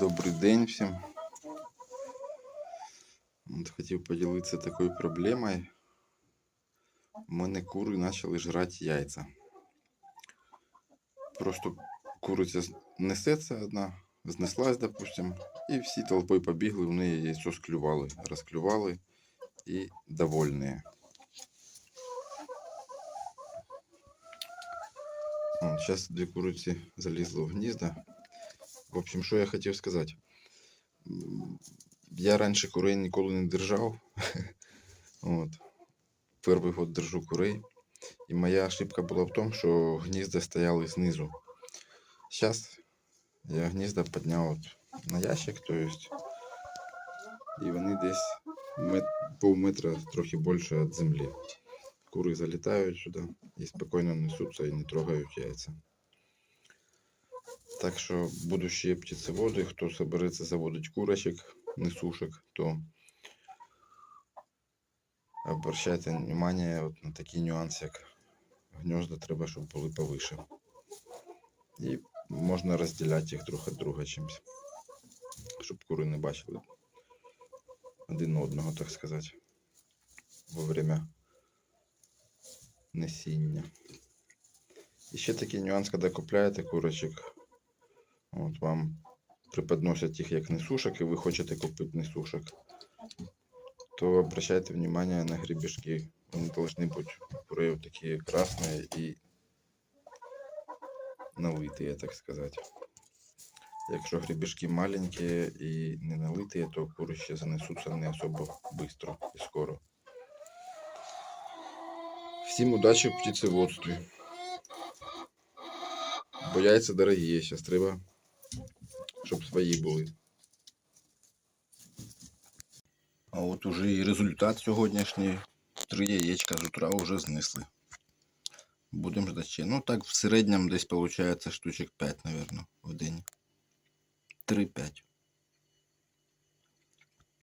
Добрий день всім. От хотів поділитися такою проблемою. У мене кури почали жрати яйця. Просто куриця несеться одна, знеслась, допустим, і всі толпою побігли, в неї яйцо склювали, розклювали і довольні. Зараз дві куриці залізли в гнізда. В общем, що я хотів сказати. Я раніше курей ніколи не держав. От. Перший год держу курей. І моя ошибка була в тому, що гнізда стояли знизу. Зараз я гнізда підняв на ящик, то есть, і вони десь мет, пів метра трохи більше від землі. Кури залітають сюди і спокійно несуться і не трогають яйця. Так що будущие птицеводы, кто соберется заводить курочек, несушек, то обращайте внимание от на такі нюанси, як гнезда треба, щоб були повише. І можна розділяти їх друг від друга чимось, щоб кури не бачили один одного, так сказати, во время несіння. І ще такий нюанс, коли купляєте курочок, От вам преподносять їх як несушок, і ви хочете купити несушок, то обращайте внимание на гребешки. Вони должны бути курей вот такие красные и налитые, так сказать. Якщо гребешки маленькі і не налиті, то кури ще занесуться не особо быстро і скоро. Всім удачі в птицеводстві. Бо яйця дорогі, зараз треба, щоб свої були. А от уже і результат сьогоднішній. Три яєчка з утра вже знесли. Будемо ждати. Ну так в середньому десь виходить штучок 5, мабуть, в день. 3-5.